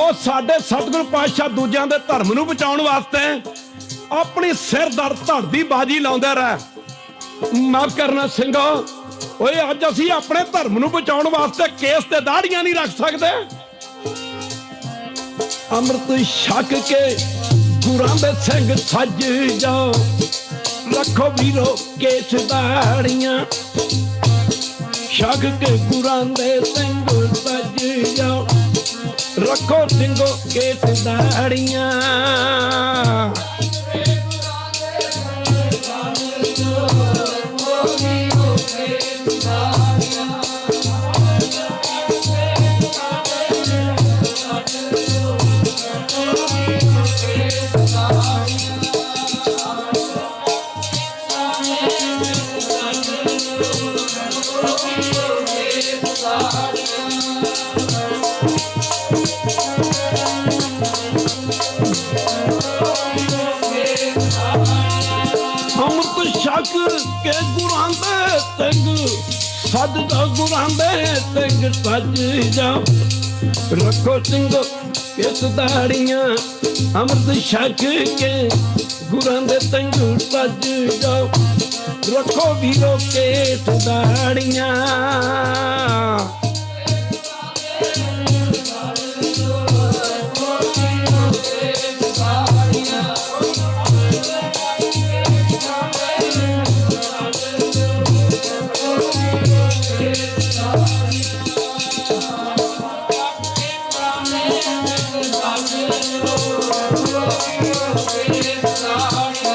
ਉਹ ਸਾਡੇ ਸਤਿਗੁਰ ਪਾਤਸ਼ਾਹ ਦੂਜਿਆਂ ਦੇ ਧਰਮ ਨੂੰ ਬਚਾਉਣ ਵਾਸਤੇ ਆਪਣੀ ਸਿਰ ਦਰ ਧੜ ਦੀ ਬਾਜੀ ਲਾਉਂਦਾ ਰਹਿ। ਮਾਫ ਕਰਨਾ ਸਿੰਘੋ। ਓਏ, ਅੱਜ ਅਸੀਂ ਆਪਣੇ ਧਰਮ ਨੂੰ ਬਚਾਉਣ ਵਾਸਤੇ ਕੇਸ ਤੇ ਦਾੜੀਆਂ ਨਹੀਂ ਰੱਖ ਸਕਦੇ। ਅੰਮ੍ਰਿਤ ਛਕ ਕੇ ਗੁਰਾਂ ਦੇ ਸਿੰਘ ਸੱਜ ਜਾਓ। ਰੱਖੋ ਵੀਰੋ ਕੇਸ ਦਾੜੀਆਂ। ਛਕ ਕੇ ਗੁਰਾਂ ਦੇ ਸਿੰਘ ਸੱਜ ਜਾਓ। ਰੱਖੋ ਸਿੰਘੋ ਕੇਸ ਦਾੜੀਆਂ। ਅੰਮ੍ਰਿਤ ਛਕ ਕੇ ਗੁਰਾਂ ਦੇ ਸਿੰਘ ਸੱਜ ਦਾ ਗੁਰਾਂ ਦੇ ਸਿੰਘ ਸੱਜ ਜਾ। ਰੱਖੋ ਸਿੰਘੋ ਕਿਸ ਦਾੜੀਆਂ, ਅੰਮ੍ਰਿਤ ਛਕ ਕੇ ਗੁਰਾਂ ਦੇ ਸਿੰਘ ਸੱਜ ਜਾ। ਰੱਖੋ ਵੀਰੋ ਕੇਸ ਦਾੜੀਆਂ। Krishna